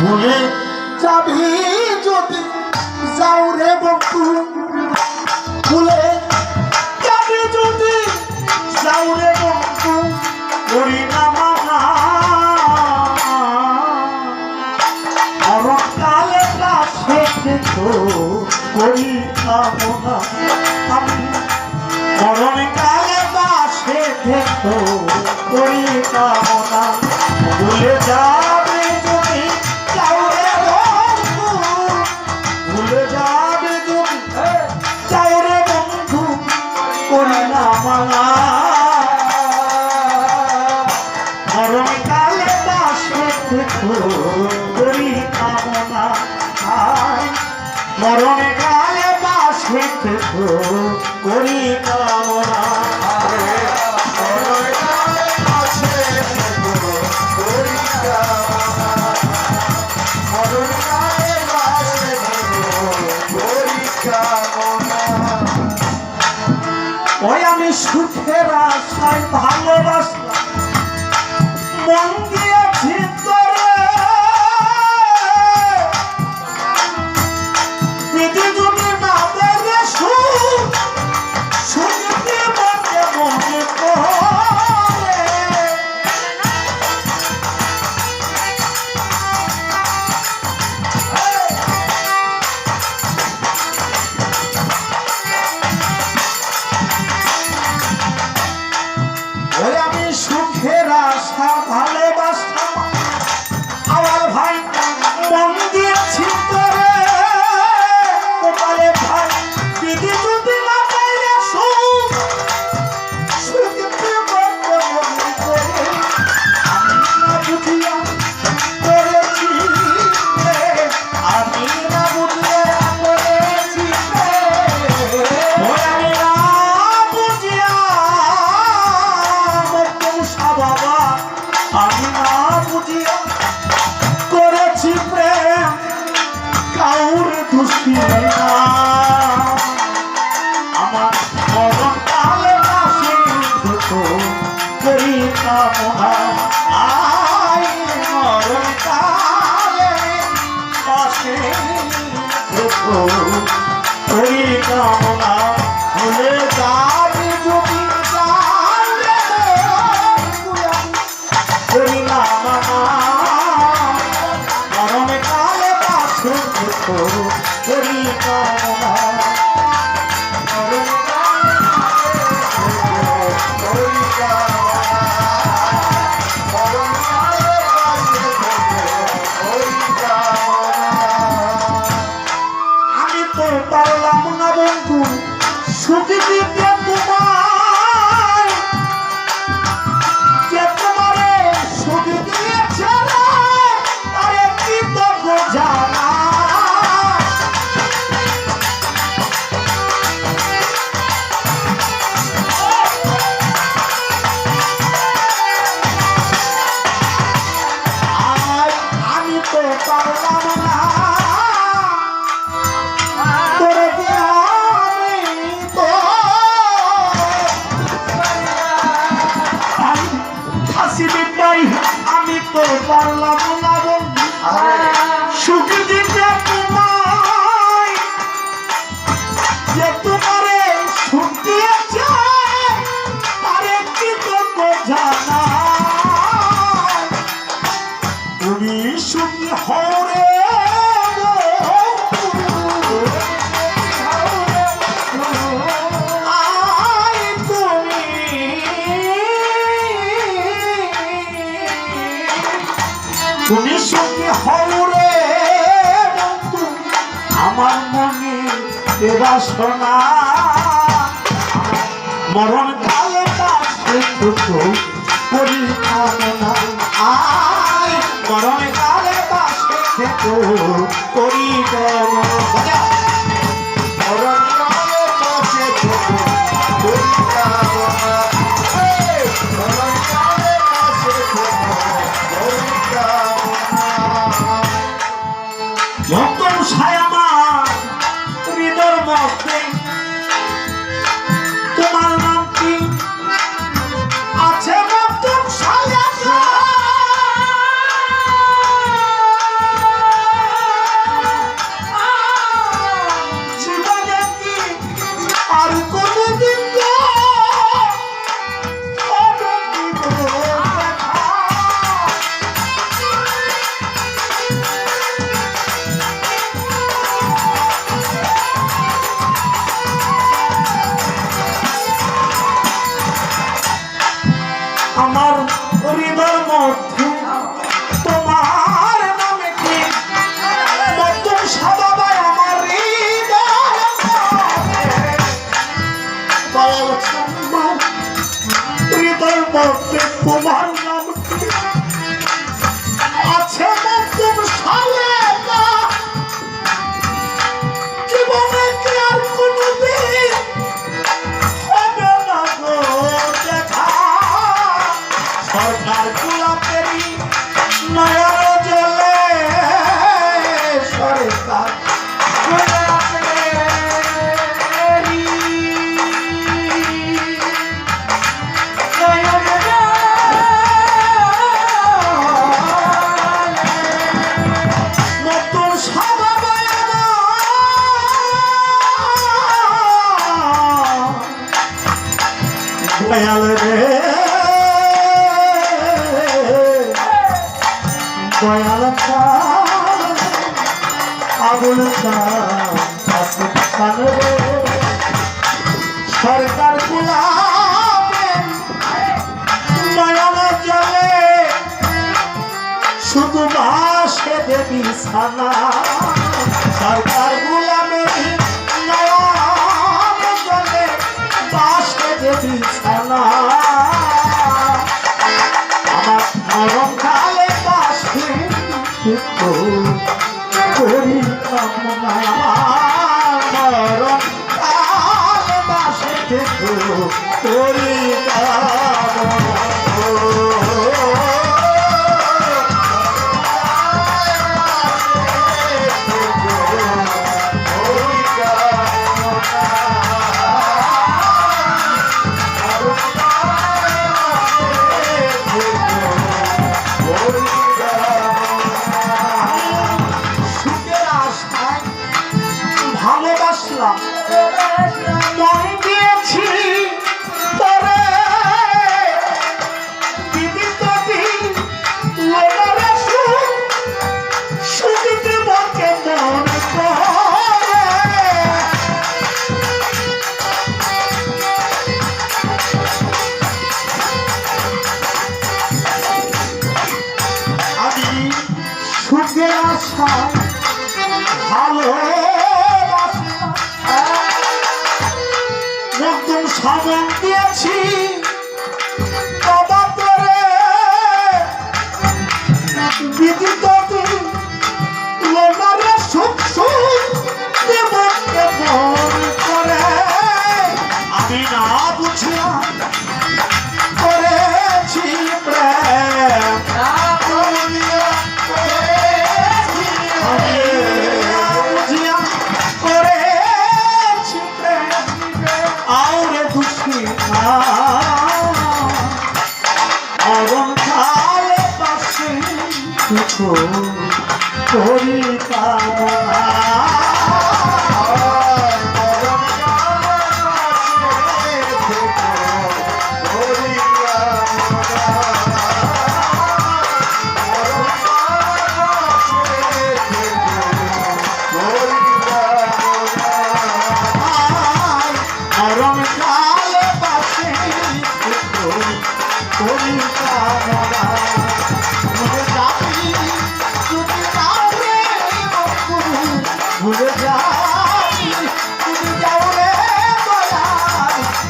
ভুলে যাবি যদি, যাও রে বন্ধু। ভুলে যাবি যদি, যাও রে বন্ধু। করি না করি কামনা আমি বাসে করি কামনা বাবা, আমি না বুঝিয়া করেছি প্রেম, কাউর দুষ্টি আমার মরণ কালে আসি দুঃখ করিতাম আই মরণ কালে আসি দুঃখ করিতাম করি কামনা আসতে বাসনা মরণ কালে আসতে দুঃখ পরিকামনা আয় মরণ কালে আসতে দুঃখ পরিকামনা পাওয়া সম্ভব হৃদয় মধ্যে তোমার নাম আছে মধ্যম সালে জীবনে কি আর কোনদিন হবে না গো দেখা সরকারগুলা পেরি নয়া বিছানা। Thank you. সামান দিয়েছি বিদ্যুৎ সুখ সুখ করি কামনা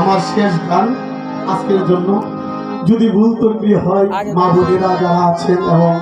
আমার শেষ গান আজকের জন্য। যদি ভুল তৈরি হয় মা বোনেরা যারা আছেন এবং